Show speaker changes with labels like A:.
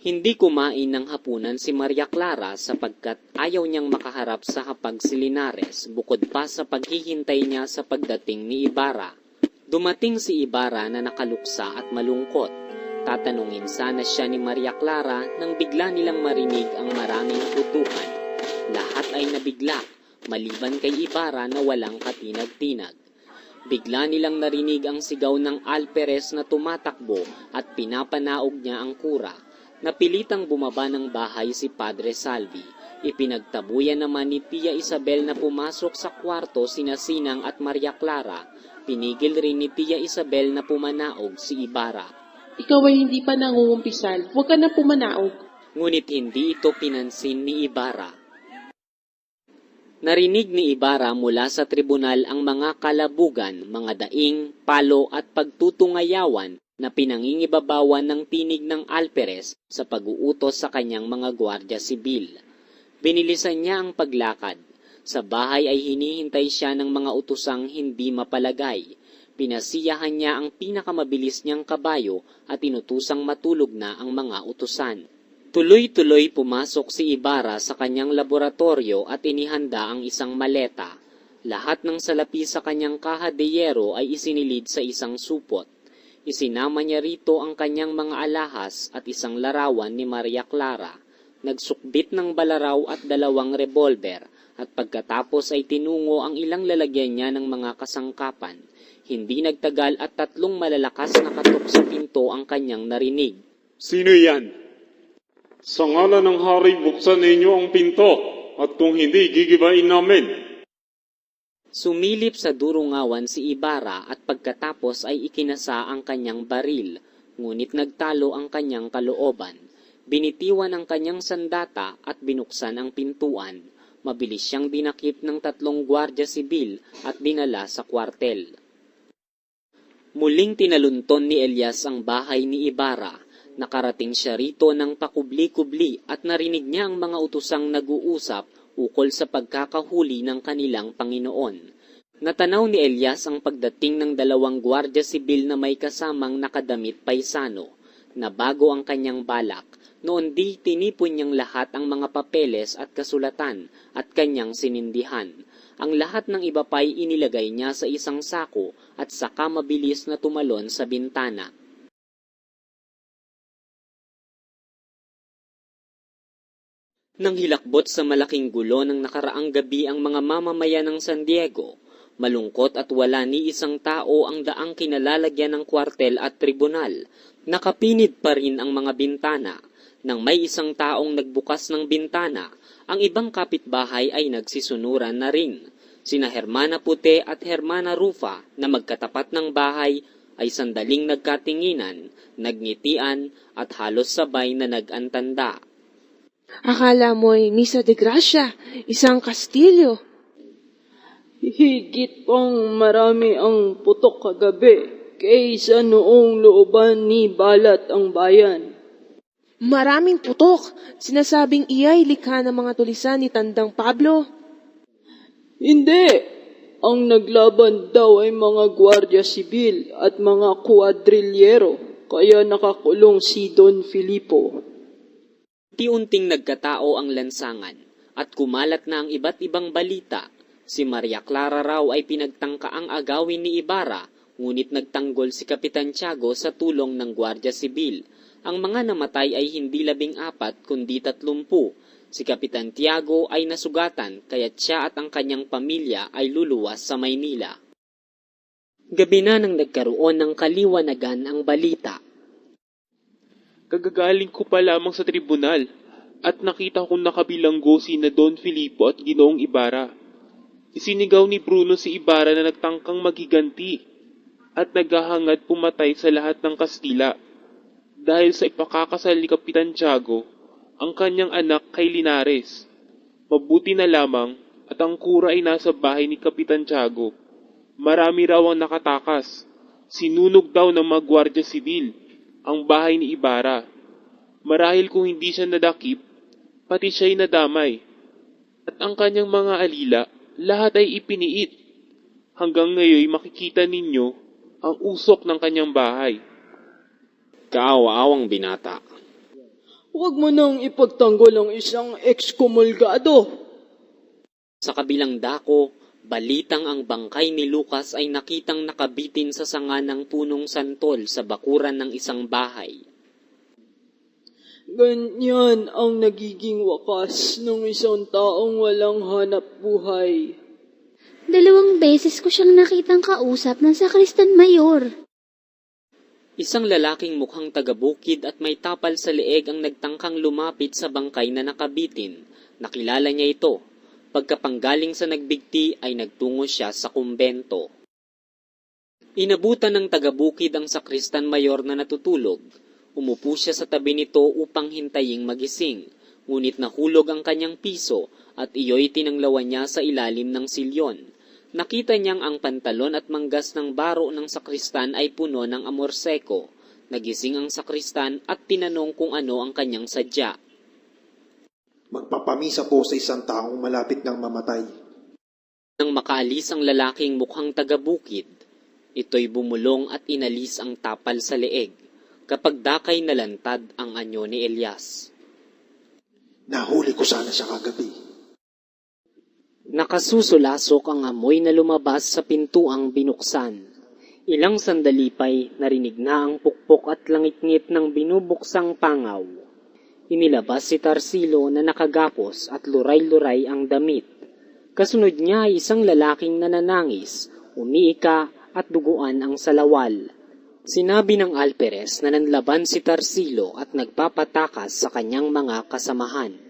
A: Hindi kumain ng hapunan si Maria Clara sapagkat ayaw niyang makaharap sa hapag si Linares bukod pa sa paghihintay niya sa pagdating ni Ibarra. Dumating si Ibarra na nakaluksa at malungkot. Tatanungin sana siya ni Maria Clara nang bigla nilang marinig ang maraming putukan. Lahat ay nabigla, maliban kay Ibarra na walang katinag-tinag. Bigla nilang narinig ang sigaw ng Alperes na tumatakbo at pinapanaog niya ang kura. Napilitang bumaba ng bahay si Padre Salvi. Ipinagtabuyan naman ni Tia Isabel na pumasok sa kwarto sina Sinang at Maria Clara. Pinigil rin ni Tia Isabel na pumanaog si Ibarra.
B: Ikaw ay hindi pa nangungumpisal. Huwag ka na pumanaog.
A: Ngunit hindi ito pinansin ni Ibarra. Narinig ni Ibarra mula sa tribunal ang mga kalabugan, mga daing, palo at pagtutungayawan na pinangingibabawan ng tinig ng Alperes sa pag-uutos sa kanyang mga gwardya sibil. Binilisan niya ang paglakad. Sa bahay ay hinihintay siya ng mga utusang hindi mapalagay. Pinasiyahan niya ang pinakamabilis niyang kabayo at inutusang matulog na ang mga utusan. Tuloy-tuloy pumasok si Ibarra sa kanyang laboratorio at inihanda ang isang maleta. Lahat ng salapi sa kanyang kaha de yero ay isinilid sa isang supot. Isinama niya rito ang kanyang mga alahas at isang larawan ni Maria Clara. Nagsukbit ng balaraw at dalawang revolver at pagkatapos ay tinungo ang ilang lalagyan niya ng mga kasangkapan. Hindi nagtagal at tatlong malalakas na katok sa pinto ang kanyang narinig.
C: Sino yan? Sa ngala ng hari, buksan ninyo ang pinto at kung hindi, gigibain namin.
A: Sumilip sa durungawan si Ibarra at pagkatapos ay ikinasa ang kanyang baril, ngunit nagtalo ang kanyang kalooban. Binitiwan ang kanyang sandata at binuksan ang pintuan. Mabilis siyang dinakip ng tatlong gwardya sibil at dinala sa kwartel. Muling tinalunton ni Elias ang bahay ni Ibarra. Nakarating siya rito ng pakubli-kubli at narinig niya ang mga utusang nag-uusap ukol sa pagkakahuli ng kanilang Panginoon. Natanaw ni Elias ang pagdating ng dalawang gwardya sibil na may kasamang nakadamit paisano, na bago ang kanyang balak, noon di tinipon niyang lahat ang mga papeles at kasulatan at kanyang sinindihan. Ang lahat ng iba pa'y inilagay niya sa isang sako at saka mabilis na tumalon sa bintana. Nang hilakbot sa malaking gulo ng nakaraang gabi ang mga mamamayan ng San Diego, malungkot at wala ni isang tao ang daang kinalalagyan ng kwartel at tribunal. Nakapinid pa rin ang mga bintana. Nang may isang taong nagbukas ng bintana, ang ibang kapitbahay ay nagsisunuran na rin. Sina Hermana Pute at Hermana Rufa na magkatapat ng bahay ay sandaling nagkatinginan, nagngitian at halos sabay na nagantanda.
B: Akala mo'y Misa de Gracia, isang kastilyo.
D: Higit pang marami ang putok kagabi kaysa noong looban ni Balat ang bayan.
B: Maraming putok. Sinasabing iya'y likha ng mga tulisan ni Tandang Pablo.
D: Hindi! Ang naglaban daw ay mga gwardya sibil at mga kuadrilyero, kaya nakakulong si Don Filipo.
A: Unti-unting nagkatao ang lansangan at kumalat na ang iba't ibang balita. Si Maria Clara raw ay pinagtangkaang agawin ni Ibarra, ngunit nagtanggol si Kapitan Tiago sa tulong ng Gwardya Sibil. Ang mga namatay ay hindi labing apat kundi tatlumpu. Si Kapitan Tiago ay nasugatan kaya't siya at ang kanyang pamilya ay luluwas sa Maynila. Gabi na nang nagkaroon ng kaliwanagan ang balita.
E: Kagagaling ko pa lamang sa tribunal at nakita kong nakabilanggo si na Don Filipo at Ginoong Ibarra. Isinigaw ni Bruno si Ibarra na nagtangkang magiganti at naghahangad pumatay sa lahat ng Kastila dahil sa ipakakasal ni Kapitan Tiago ang kanyang anak kay Linares. Mabuti na lamang at ang kura ay nasa bahay ni Kapitan Tiago. Marami raw ang nakatakas. Sinunog daw ng mga gwardya sibil ang bahay ni Ibarra. Marahil kung hindi siya nadakip, pati siya'y nadamay. At ang kanyang mga alila, lahat ay ipiniit. Hanggang ngayon makikita ninyo ang usok ng kanyang bahay.
A: Kaawa-awang binata.
D: Huwag mo nang ipagtanggol ang isang ekskomulgado.
A: Sa kabilang dako, balitang ang bangkay ni Lucas ay nakitang nakabitin sa sanga ng punong santol sa bakuran ng isang bahay.
D: Ganyan ang nagiging wakas ng isang taong walang hanap buhay.
F: Dalawang beses ko siyang nakitang kausap ng sakristan mayor.
A: Isang lalaking mukhang taga-bukid at may tapal sa leeg ang nagtangkang lumapit sa bangkay na nakabitin. Nakilala niya ito. Pagkapanggaling sa nagbigti ay nagtungo siya sa kumbento. Inabutan ng taga-bukid ang sakristan mayor na natutulog. Umupo siya sa tabi nito upang hintaying magising. Ngunit nahulog ang kanyang piso at iyo'y tinanglawan niya sa ilalim ng silyon. Nakita niyang ang pantalon at manggas ng baro ng sakristan ay puno ng amorseko. Nagising ang sakristan at tinanong kung ano ang kanyang sadya.
G: Magpapamisa po sa isang taong malapit ng mamatay.
A: Nang makaalis ang lalaking mukhang taga-bukid, ito'y bumulong at inalis ang tapal sa leeg. Kapag dakay nalantad ang anyo ni Elias.
G: Nahuli ko sana siya kagabi.
A: Nakasusulasok ang amoy na lumabas sa pintuang binuksan. Ilang sandali pa'y narinig na ang pukpok at langit-ngit ng binubuksang pangaw. Inilabas si Tarsilo na nakagapos at luray-luray ang damit. Kasunod niya ay isang lalaking nananangis, umiika at duguan ang salawal. Sinabi ng Alperes na nanlaban si Tarsilo at nagpapatakas sa kanyang mga kasamahan.